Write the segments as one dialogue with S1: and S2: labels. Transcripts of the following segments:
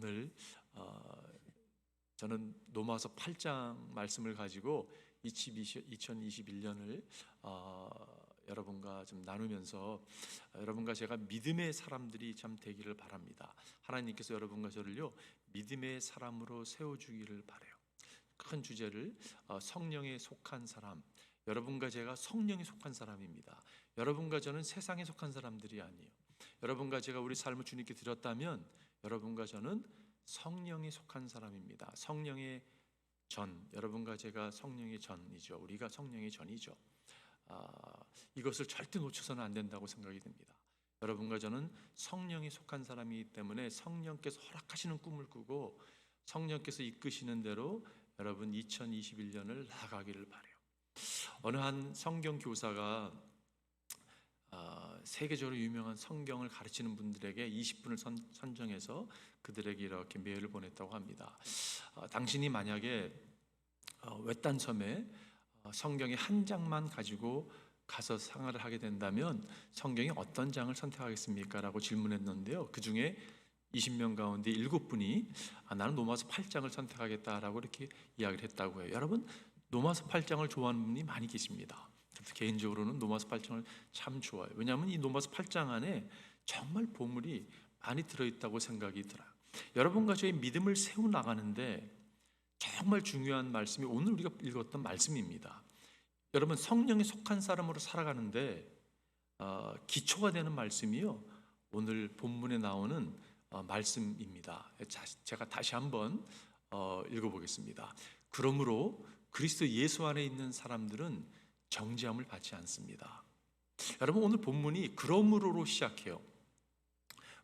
S1: 오늘 어, 저는 로마서 8장 말씀을 가지고 2021년을 어, 여러분과 좀 나누면서 여러분과 제가 믿음의 사람들이 참 되기를 바랍니다. 하나님께서 여러분과 저를요 믿음의 사람으로 세워주기를 바래요. 큰 주제를 어, 성령에 속한 사람. 여러분과 제가 성령에 속한 사람입니다. 여러분과 저는 세상에 속한 사람들이 아니에요. 여러분과 제가 우리 삶을 주님께 드렸다면 여러분과 저는 성령에 속한 사람입니다. 성령의 전, 여러분과 제가 성령의 전이죠. 우리가 성령의 전이죠. 아, 이것을 절대 놓쳐서는 안 된다고 생각이 듭니다. 여러분과 저는 성령에 속한 사람이기 때문에 성령께서 허락하시는 꿈을 꾸고 성령께서 이끄시는 대로 여러분 2021년을 나가기를 바래요. 어느 한 성경 교사가 아, 세계적으로 유명한 성경을 가르치는 분들에게 20분을 선, 선정해서 그들에게 이렇게 메일을 보냈다고 합니다. 아, 당신이 만약에 어, 외딴 섬에 어, 성경의 한 장만 가지고 가서 생활을 하게 된다면 성경의 어떤 장을 선택하겠습니까? 라고 질문했는데요. 그 중에 20명 가운데 7분이 아, 나는 로마서 8장을 선택하겠다라고 이렇게 이야기를 했다고 해요. 여러분 로마서 8장을 좋아하는 분이 많이 계십니다. 개인적으로는 로마서 8장을 참 좋아해요. 왜냐하면 이 로마서 8장 안에 정말 보물이 많이 들어있다고 생각이 들어요. 여러분과 저의 믿음을 세워 나가는데 정말 중요한 말씀이 오늘 우리가 읽었던 말씀입니다. 여러분 성령에 속한 사람으로 살아가는데 어, 기초가 되는 말씀이요. 오늘 본문에 나오는 어, 말씀입니다. 자, 제가 다시 한번 어, 읽어보겠습니다. 그러므로 그리스도 예수 안에 있는 사람들은 정죄함을 받지 않습니다. 여러분 오늘 본문이 그러므로로 시작해요.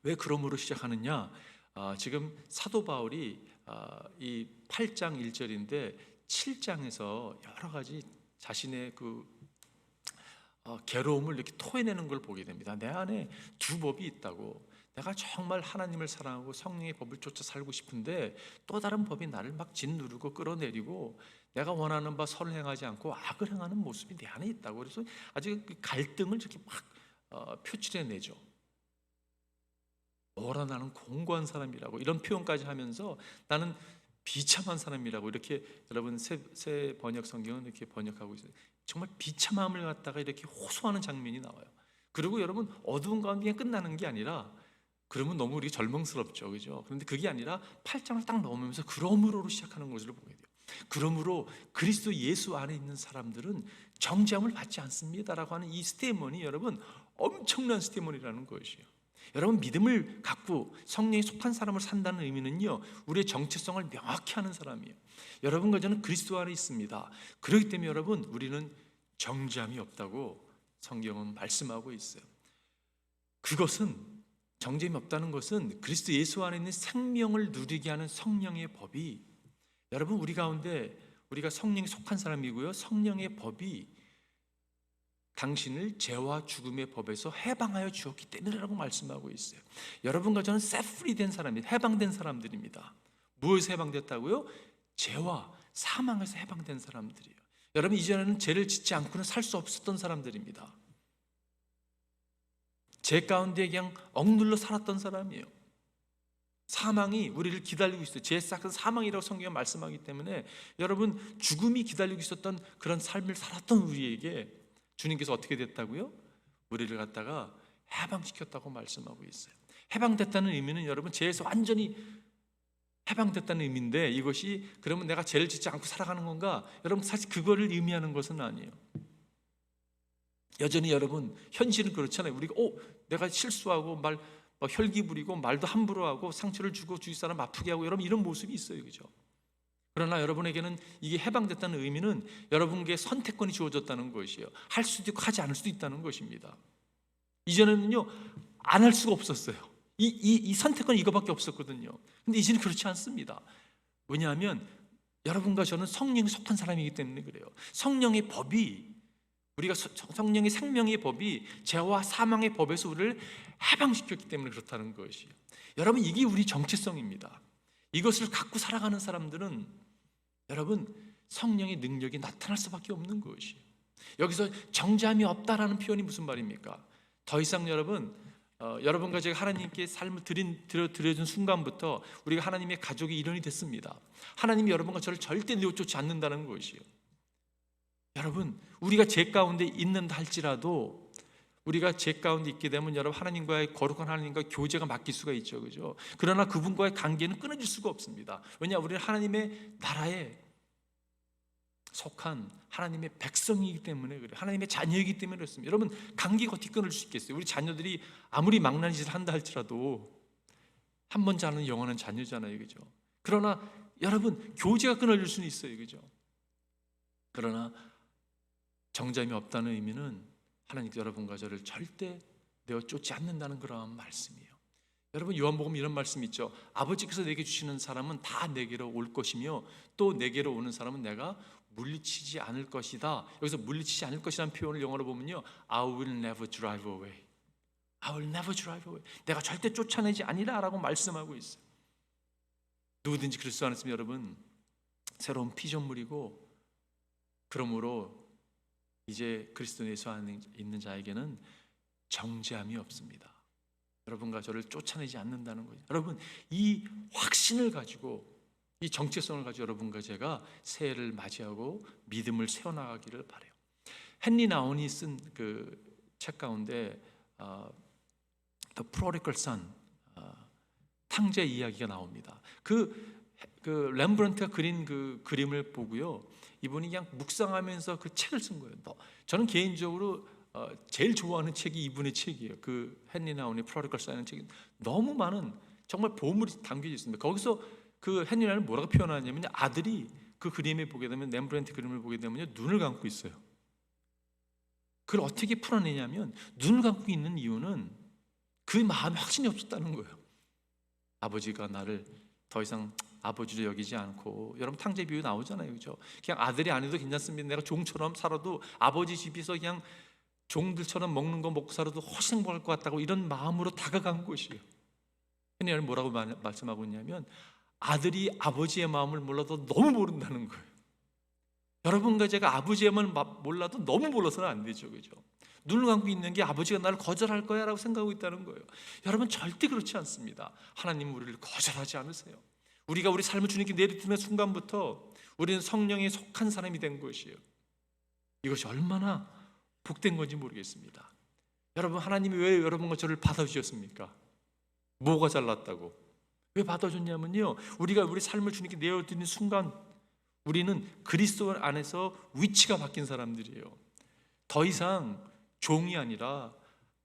S1: 왜 그러므로 시작하느냐? 아, 지금 사도 바울이 아, 이 8장 1절인데 7장에서 여러 가지 자신의 그 어, 괴로움을 이렇게 토해내는 걸 보게 됩니다. 내 안에 두 법이 있다고. 내가 정말 하나님을 사랑하고 성령의 법을 쫓아 살고 싶은데 또 다른 법이 나를 막 짓누르고 끌어내리고 내가 원하는 바 선을 행하지 않고 악을 행하는 모습이 내 안에 있다고. 그래서 아주 그 갈등을 이렇게 막 어, 표출해내죠. 뭐라 나는 공고한 사람이라고 이런 표현까지 하면서 나는 비참한 사람이라고 이렇게 여러분 새, 새 번역 성경은 이렇게 번역하고 있어요. 정말 비참함을 갖다가 이렇게 호소하는 장면이 나와요. 그리고 여러분 어두운 가운데 끝나는 게 아니라 그러면 너무 우리 절망스럽죠, 그죠? 그런데 그게 아니라 8장을 딱 넘으면서 그러므로로 시작하는 것을 보게 돼요. 그러므로 그리스도 예수 안에 있는 사람들은 정죄함을 받지 않습니다라고 하는 이 스테이먼이 여러분 엄청난 스테이먼이라는 것이에요. 여러분 믿음을 갖고 성령에 속한 사람을 산다는 의미는요 우리의 정체성을 명확히 하는 사람이에요. 여러분과 저는 그리스도 안에 있습니다. 그렇기 때문에 여러분 우리는 정죄함이 없다고 성경은 말씀하고 있어요. 그것은 정죄함이 없다는 것은 그리스도 예수 안에 있는 생명을 누리게 하는 성령의 법이 여러분 우리 가운데 우리가 성령에 속한 사람이고요 성령의 법이 당신을 죄와 죽음의 법에서 해방하여 주었기 때문이라고 말씀하고 있어요. 여러분과 저는 세프리 된 사람이 해방된 사람들입니다. 무엇에서 해방됐다고요? 죄와 사망에서 해방된 사람들이에요. 여러분 이전에는 죄를 짓지 않고는 살 수 없었던 사람들입니다. 죄 가운데 그냥 억눌러 살았던 사람이에요. 사망이 우리를 기다리고 있어요. 죄 싹은 사망이라고 성경이 말씀하기 때문에 여러분 죽음이 기다리고 있었던 그런 삶을 살았던 우리에게 주님께서 어떻게 됐다고요? 우리를 갖다가 해방시켰다고 말씀하고 있어요. 해방됐다는 의미는 여러분 죄에서 완전히 해방됐다는 의미인데 이것이 그러면 내가 죄를 짓지 않고 살아가는 건가? 여러분 사실 그거를 의미하는 것은 아니에요. 여전히 여러분 현실은 그렇잖아요. 우리가 어 내가 실수하고 말 혈기 부리고 말도 함부로 하고 상처를 주고 주위 사람 아프게 하고 여러분 이런 모습이 있어요, 그죠? 그러나 여러분에게는 이게 해방됐다는 의미는 여러분에게 선택권이 주어졌다는 것이에요. 할 수도 있고 하지 않을 수도 있다는 것입니다. 이전에는요 안 할 수가 없었어요. 이, 이, 이 선택권이 이거밖에 없었거든요. 근데 이제는 그렇지 않습니다. 왜냐하면 여러분과 저는 성령에 속한 사람이기 때문에 그래요. 성령의 법이 우리가 성령의 생명의 법이 죄와 사망의 법에서 우리를 해방시켰기 때문에 그렇다는 것이에요. 여러분 이게 우리 정체성입니다. 이것을 갖고 살아가는 사람들은 여러분 성령의 능력이 나타날 수밖에 없는 것이에요. 여기서 정죄함이 없다라는 표현이 무슨 말입니까? 더 이상 여러분 어, 여러분과 제가 하나님께 삶을 드린 드려 드려준 순간부터 우리가 하나님의 가족의 일원이 됐습니다. 하나님이 여러분과 저를 절대 내쫓지 않는다는 것이요. 여러분, 우리가 죄 가운데 있는다 할지라도 우리가 죄 가운데 있게 되면 여러분 하나님과의 거룩한 하나님과 교제가 맡길 수가 있죠, 그죠? 그러나 그분과의 관계는 끊어질 수가 없습니다. 왜냐, 우리는 하나님의 나라에 속한 하나님의 백성이기 때문에 그래요. 하나님의 자녀이기 때문에 그렇습니다. 여러분 관계가 어떻게 끊을 수 있겠어요? 우리 자녀들이 아무리 망나니 짓을 한다 할지라도 한 번 자는 영원한 자녀잖아요, 그죠? 그러나 여러분 교제가 끊어질 수는 있어요, 그죠? 그러나 정잠이 없다는 의미는 하나님께 여러분과 저를 절대 내어 쫓지 않는다는 그런 말씀이에요. 여러분 요한복음 이런 말씀 있죠. 아버지께서 내게 주시는 사람은 다 내게로 올 것이며 또 내게로 오는 사람은 내가 물리치지 않을 것이다. 여기서 물리치지 않을 것이라는 표현을 영어로 보면요. I will never drive away. I will never drive away. 내가 절대 쫓아내지 아니라라고 말씀하고 있어요. 누구든지 그리스도 안에 있으면 여러분 새로운 피조물이고 그러므로 이제 그리스도 예수 안에 있는 자에게는 정죄함이 없습니다. 여러분과 저를 쫓아내지 않는다는 거죠. 여러분 이 확신을 가지고 이 정체성을 가지고 여러분과 제가 새해를 맞이하고 믿음을 세워나가기를 바래요. 헨리 나온이 쓴 그 책 가운데 어, The Prodigal Son 어, 탕제 이야기가 나옵니다. 그, 그 렘브란트가 그린 그 그림을 보고요. 이분이 그냥 묵상하면서 그 책을 쓴 거예요. 너- 저는 개인적으로 어, 제일 좋아하는 책이 이분의 책이에요. 그 헨리 나온의 프로디컬 사이는 책이 너무 많은 정말 보물이 담겨져 있습니다. 거기서 그 헨리 나온이 뭐라고 표현하냐면 아들이 그 그림을 보게 되면 렘브란트 그림을 보게 되면 눈을 감고 있어요. 그걸 어떻게 풀어내냐면 눈을 감고 있는 이유는 그 마음에 확신이 없었다는 거예요. 아버지가 나를 더 이상 아버지로 여기지 않고 여러분 탕제 비유 나오잖아요, 그죠? 그냥 아들이 아니도 괜찮습니다. 내가 종처럼 살아도 아버지 집에서 그냥 종들처럼 먹는 거 먹고 살아도 훨씬 행복할 것 같다고 이런 마음으로 다가간 것이에요. 흔히 뭐라고 말- 말씀하고 있냐면 아들이 아버지의 마음을 몰라도 너무 모른다는 거예요. 여러분과 제가 아버지의 마음을 마- 몰라도 너무 몰라서는 안 되죠, 그죠? 눈을 감고 있는 게 아버지가 나를 거절할 거야라고 생각하고 있다는 거예요. 여러분 절대 그렇지 않습니다. 하나님 우리를 거절하지 않으세요. 우리가 우리 삶을 주님께 내리드는 순간부터 우리는 성령에 속한 사람이 된 것이에요. 이것이 얼마나 복된 건지 모르겠습니다. 여러분 하나님이 왜 여러분과 저를 받아주셨습니까? 뭐가 잘났다고? 왜 받아줬냐면요. 우리가 우리 삶을 주님께 내어드리는 순간 우리는 그리스도 안에서 위치가 바뀐 사람들이에요. 더 이상 종이 아니라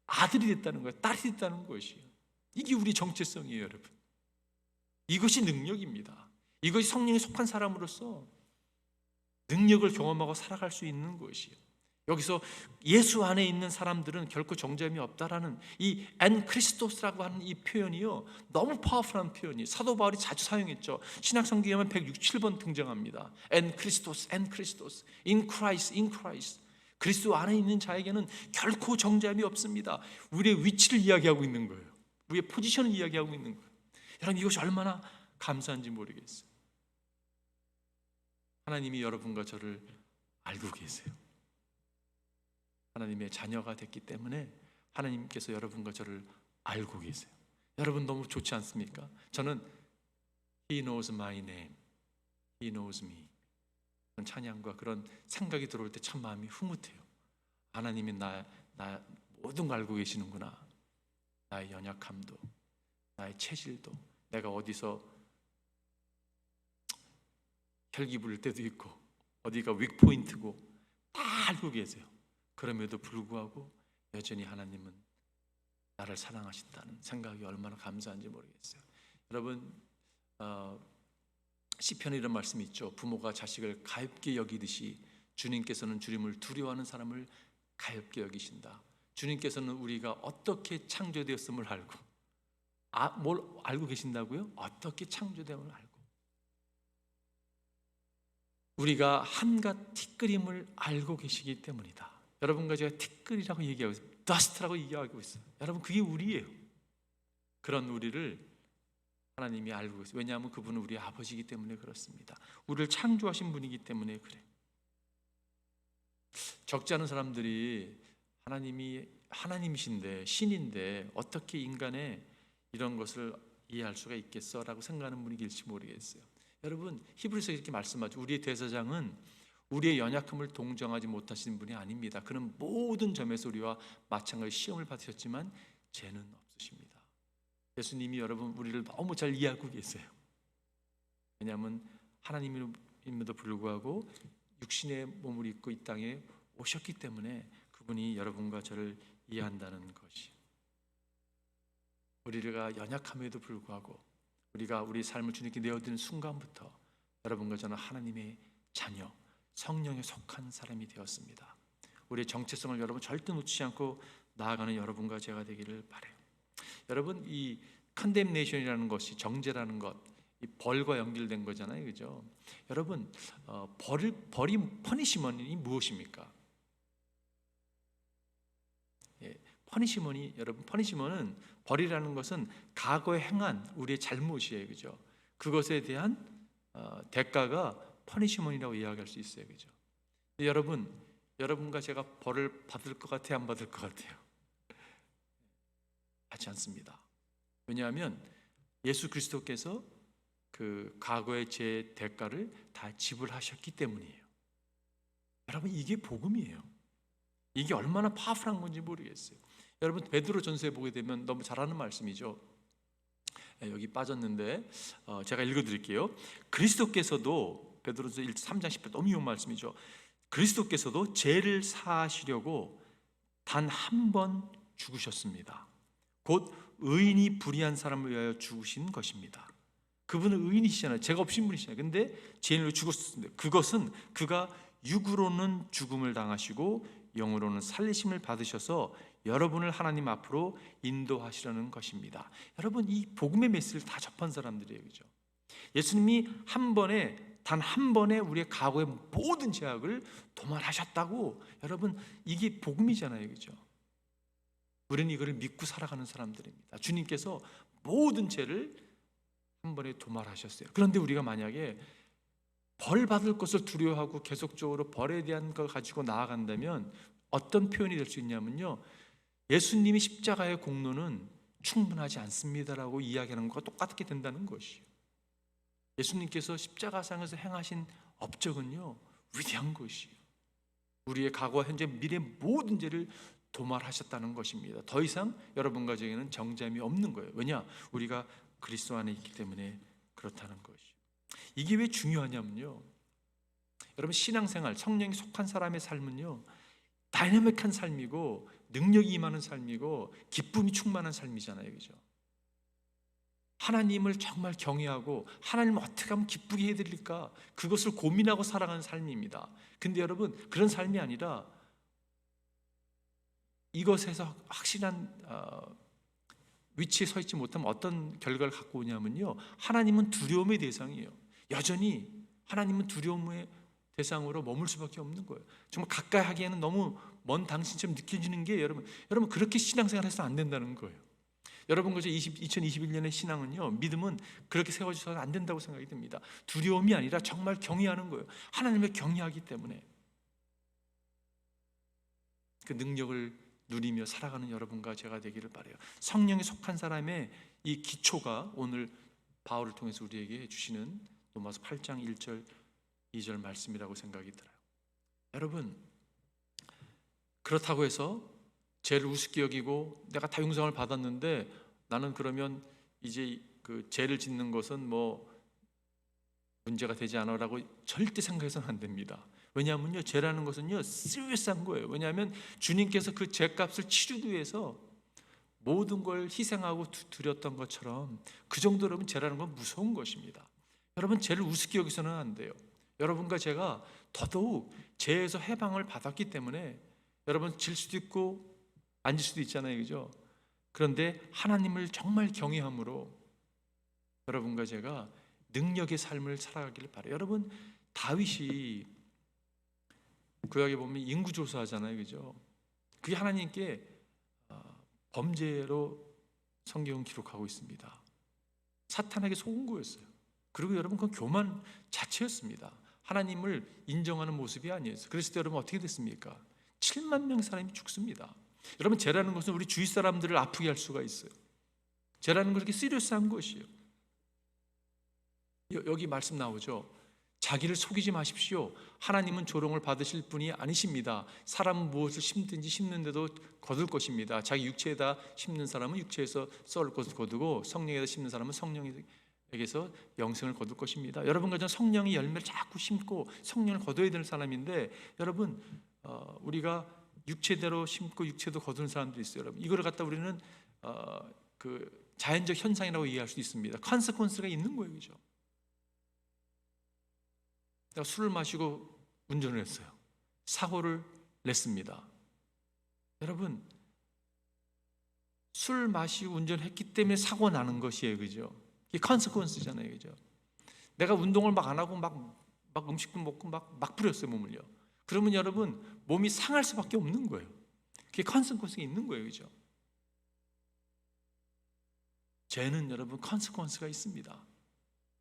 S1: 아들이 됐다는 거예요. 딸이 됐다는 것이에요. 이게 우리 정체성이에요, 여러분. 이것이 능력입니다. 이것이 성령에 속한 사람으로서 능력을 경험하고 살아갈 수 있는 것이에요. 여기서 예수 안에 있는 사람들은 결코 정죄함이 없다라는 이 엔 크리스토스라고 하는 이 표현이요. 너무 파워풀한 표현이 사도 바울이 자주 사용했죠. 신약 성경에 하면 167번 등장합니다. 엔 크리스토스 엔 크리스토스 in Christ in Christ 그리스도 안에 있는 자에게는 결코 정죄함이 없습니다. 우리의 위치를 이야기하고 있는 거예요. 우리의 포지션을 이야기하고 있는 거예요 여러분 이것이 얼마나 감사한지 모르겠어요 하나님이 여러분과 저를 알고 계세요 하나님의 자녀가 됐기 때문에 하나님께서 여러분과 저를 알고 계세요. 여러분 너무 좋지 않습니까? 저는 He knows my name, He knows me. 그런 찬양과 그런 생각이 들어올 때 참 마음이 흐뭇해요. 하나님이 나, 나 모든 걸 알고 계시는구나. 나의 연약함도, 나의 체질도, 내가 어디서 혈기 부릴 때도 있고, 어디가 윅포인트고 다 알고 계세요. 그럼에도 불구하고 여전히 하나님은 나를 사랑하신다는 생각이 얼마나 감사한지 모르겠어요. 여러분 어, 시편에 이런 말씀이 있죠. 부모가 자식을 가엾게 여기듯이 주님께서는 주님을 두려워하는 사람을 가엾게 여기신다. 주님께서는 우리가 어떻게 창조되었음을 알고 아, 뭘 알고 계신다고요? 어떻게 창조됨을 알고 우리가 한갓 티끌임을 알고 계시기 때문이다. 여러분과 제가 티끌이라고 얘기하고 있어요. 더스트라고 얘기하고 있어요. 여러분 그게 우리예요. 그런 우리를 하나님이 알고 있어요. 왜냐하면 그분은 우리 아버지이기 때문에 그렇습니다. 우리를 창조하신 분이기 때문에 그래. 적지 않은 사람들이 하나님이 하나님이신데 신인데 어떻게 인간의 이런 것을 이해할 수가 있겠어라고 생각하는 분이 계실지 모르겠어요. 여러분 히브리서 이렇게 말씀하죠. 우리의 대사장은 우리의 연약함을 동정하지 못하시는 분이 아닙니다. 그는 모든 점에서 우리와 마찬가지 시험을 받으셨지만 죄는 없으십니다. 예수님이 여러분 우리를 너무 잘 이해하고 계세요. 왜냐하면 하나님임에도 불구하고 육신의 몸을 입고 이 땅에 오셨기 때문에 그분이 여러분과 저를 이해한다는 것이 우리가 연약함에도 불구하고 우리가 우리 삶을 주님께 내어드는 순간부터 여러분과 저는 하나님의 자녀 성령에 속한 사람이 되었습니다. 우리의 정체성을 여러분 절대 놓치지 않고 나아가는 여러분과 제가 되기를 바래요. 여러분 이 컨뎀네이션이라는 것이 정죄라는 것, 이 벌과 연결된 거잖아요, 그죠? 여러분 어, 벌을 벌이 퍼니시먼이 무엇입니까? 퍼니시먼이 여러분 퍼니시먼은 벌이라는 것은 과거에 행한 우리의 잘못이에요, 그죠? 그것에 대한 어, 대가가 퍼니시먼이라고 이야기할 수 있어요, 그죠? 여러분, 여러분과 제가 벌을 받을 것 같아요, 안 받을 것 같아요? 하지 않습니다. 왜냐하면 예수 그리스도께서 그 과거의 제 대가를 다 지불하셨기 때문이에요. 여러분 이게 복음이에요. 이게 얼마나 파워풀한 건지 모르겠어요. 여러분 베드로 전서에 보게 되면 너무 잘하는 말씀이죠. 예, 여기 빠졌는데 어, 제가 읽어드릴게요. 그리스도께서도 베드로서 3장 10절 너무 좋은 말씀이죠. 그리스도께서도 죄를 사하시려고 단 한 번 죽으셨습니다. 곧 의인이 불의한 사람을 위하여 죽으신 것입니다. 그분은 의인이시잖아요. 죄가 없신 분이시잖아요. 근데 죄인으로 죽었습니다. 그것은 그가 육으로는 죽음을 당하시고 영으로는 살리심을 받으셔서 여러분을 하나님 앞으로 인도하시려는 것입니다. 여러분 이 복음의 메시지를 다 접한 사람들이에요. 그죠? 예수님이 한 번에 단 한 번에 우리의 과거의 모든 죄악을 도말하셨다고 여러분 이게 복음이잖아요. 그죠? 우리는 이거를 믿고 살아가는 사람들입니다. 주님께서 모든 죄를 한 번에 도말하셨어요. 그런데 우리가 만약에 벌 받을 것을 두려워하고 계속적으로 벌에 대한 걸 가지고 나아간다면 어떤 표현이 될 수 있냐면요. 예수님이 십자가의 공로는 충분하지 않습니다라고 이야기하는 것과 똑같게 된다는 것이요. 예수님께서 십자가상에서 행하신 업적은요 위대한 것이요. 우리의 과거, 현재, 미래 모든 죄를 도말하셨다는 것입니다. 더 이상 여러분과 저에게는 정죄함이 없는 거예요. 왜냐? 우리가 그리스도 안에 있기 때문에 그렇다는 것이. 이게 왜 중요하냐면요. 여러분 신앙생활, 성령이 속한 사람의 삶은요. 다이나믹한 삶이고 능력이 임하는 삶이고 기쁨이 충만한 삶이잖아요. 그죠? 하나님을 정말 경외하고 하나님을 어떻게 하면 기쁘게 해 드릴까 그것을 고민하고 살아가는 삶입니다. 근데 여러분 그런 삶이 아니라 이것에서 확실한 어, 위치에 서 있지 못하면 어떤 결과를 갖고 오냐면요. 하나님은 두려움의 대상이에요. 여전히 하나님은 두려움의 대상으로 머물 수밖에 없는 거예요. 정말 가까이 하기에는 너무 먼 당신처럼 느껴지는 게 여러분, 여러분 그렇게 신앙생활 해서 안 된다는 거예요. 여러분 그저 2021년의 신앙은요 믿음은 그렇게 세워져서 안 된다고 생각이 듭니다. 두려움이 아니라 정말 경외하는 거예요. 하나님을 경외하기 때문에 그 능력을 누리며 살아가는 여러분과 제가 되기를 바래요. 성령에 속한 사람의 이 기초가 오늘 바울을 통해서 우리에게 주시는 로마서 8장 1절 2절 말씀이라고 생각이 들어요. 여러분 그렇다고 해서 죄를 우습게 여기고 내가 다 용서를 받았는데 나는 그러면 이제 그 죄를 짓는 것은 뭐 문제가 되지 않아라고 절대 생각해서는 안 됩니다. 왜냐하면요 죄라는 것은요 시리어스한 거예요. 왜냐하면 주님께서 그 죄값을 치르기 위해서 모든 걸 희생하고 두- 드렸던 것처럼 그 정도로면 죄라는 건 무서운 것입니다. 여러분 죄를 우습게 여기서는 안 돼요. 여러분과 제가 더더욱 죄에서 해방을 받았기 때문에 여러분 질 수도 있고 앉을 수도 있잖아요, 그죠? 그런데 하나님을 정말 경외함으로 여러분과 제가 능력의 삶을 살아가기를 바래요. 여러분 다윗이 구약에 보면 인구 조사하잖아요, 그죠? 그게 하나님께 어, 범죄로 성경은 기록하고 있습니다. 사탄에게 속은 거였어요. 그리고 여러분 그건 교만 자체였습니다. 하나님을 인정하는 모습이 아니었어요. 그랬을 때 여러분 어떻게 됐습니까? 7만 명 사람이 죽습니다. 여러분 죄라는 것은 우리 주위 사람들을 아프게 할 수가 있어요. 죄라는 것은 그렇게 시리어스한 것이에요. 여- 여기 말씀 나오죠. 자기를 속이지 마십시오. 하나님은 조롱을 받으실 분이 아니십니다. 사람은 무엇을 심든지 심는데도 거둘 것입니다. 자기 육체에다 심는 사람은 육체에서 썰 것을 거두고 성령에다 심는 사람은 성령에 게서 영생을 거둘 것입니다. 여러분과 저는 성령의 열매를 자꾸 심고 성령을 거둬야 되는 사람인데 여러분 어, 우리가 육체대로 심고 육체도 거두는 사람들이 있어요. 여러분 이거를 갖다 우리는 어, 그 자연적 현상이라고 이해할 수 있습니다. 컨세퀀스가 있는 거예요, 그죠? 내가 술을 마시고 운전을 했어요. 사고를 냈습니다. 여러분, 술 마시고 운전했기 때문에 사고 나는 것이에요, 그죠? 이게 컨세퀀스잖아요, 그죠? 내가 운동을 막 안 하고 막, 막 음식도 먹고 막, 막 뿌렸어요, 몸을요. 그러면 여러분, 몸이 상할 수밖에 없는 거예요. 그게 컨세퀀스가 있는 거예요, 그죠? 죄는 여러분 컨세퀀스가 있습니다.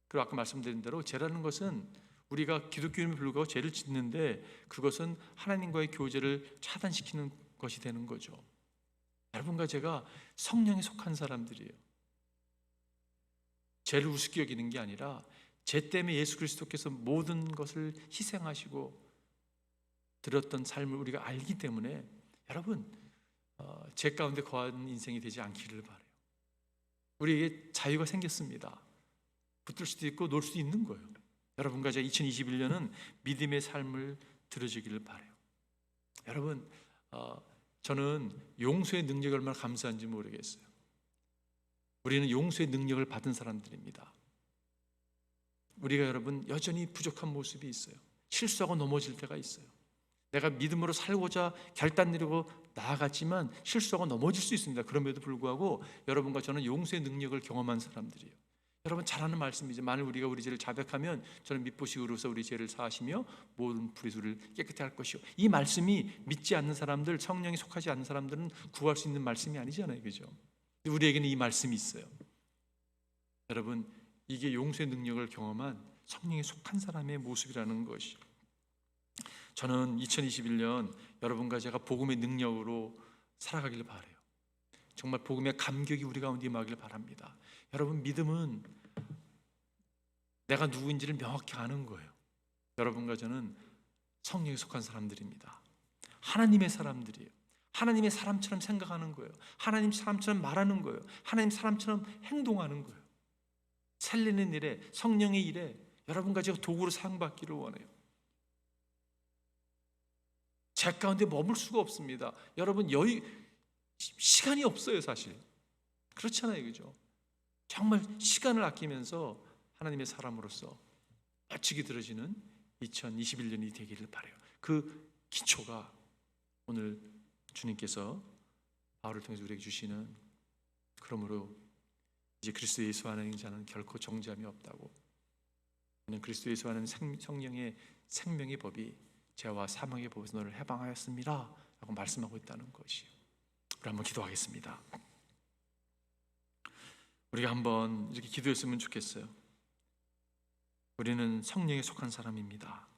S1: 그리고 아까 말씀드린 대로 죄라는 것은 우리가 기독교인을 불구하고 죄를 짓는데 그것은 하나님과의 교제를 차단시키는 것이 되는 거죠. 여러분과 제가 성령에 속한 사람들이에요. 죄를 우습게 여기는 게 아니라 죄 때문에 예수 그리스도께서 모든 것을 희생하시고 들었던 삶을 우리가 알기 때문에 여러분 어, 죄 가운데 거하는 인생이 되지 않기를 바래요. 우리에게 자유가 생겼습니다. 붙들 수도 있고 놀 수도 있는 거예요. 여러분과 제가 2021년은 믿음의 삶을 들어주기를 바래요. 여러분, 어, 저는 용서의 능력이 얼마나 감사한지 모르겠어요. 우리는 용서의 능력을 받은 사람들입니다. 우리가 여러분 여전히 부족한 모습이 있어요. 실수하고 넘어질 때가 있어요. 내가 믿음으로 살고자 결단 내리고 나아갔지만 실수하고 넘어질 수 있습니다. 그럼에도 불구하고 여러분과 저는 용서의 능력을 경험한 사람들이에요. 여러분 잘 아는 말씀이죠. 만일 우리가 우리 죄를 자백하면 저는 믿보시고로서 우리 죄를 사하시며 모든 불의수를 깨끗게 할 것이요. 이 말씀이 믿지 않는 사람들, 성령이 속하지 않는 사람들은 구할 수 있는 말씀이 아니잖아요. 그죠? 우리에게는 이 말씀이 있어요. 여러분, 이게 용서의 능력을 경험한 성령에 속한 사람의 모습이라는 것이. 저는 2021년 여러분과 제가 복음의 능력으로 살아가기를 바래요. 정말 복음의 감격이 우리 가운데 임하길 바랍니다. 여러분 믿음은 내가 누구인지를 명확히 아는 거예요. 여러분과 저는 성령에 속한 사람들입니다. 하나님의 사람들이에요. 하나님의 사람처럼 생각하는 거예요. 하나님 사람처럼 말하는 거예요. 하나님 사람처럼 행동하는 거예요. 살리는 일에 성령의 일에 여러분과 제가 도구로 사용받기를 원해요. 제 가운데 머물 수가 없습니다. 여러분 여유 시간이 없어요, 사실. 그렇잖아요, 그죠? 정말 시간을 아끼면서 하나님의 사람으로서 멋지게 들어지는 2021년이 되기를 바래요. 그 기초가 오늘 주님께서 바울을 통해서 우리에게 주시는 그러므로 이제 그리스도 예수 안에 있는 자는 결코 정죄함이 없다고. 이는 그리스도 예수 안에 있는 성령의 생명의 법이 죄와 사망의 법에서 너를 해방하였습니다. 라고 말씀하고 있다는 것이요. 우리 한번 기도하겠습니다. 우리가 한번 이렇게 기도했으면 좋겠어요. 우리는 성령에 속한 사람입니다.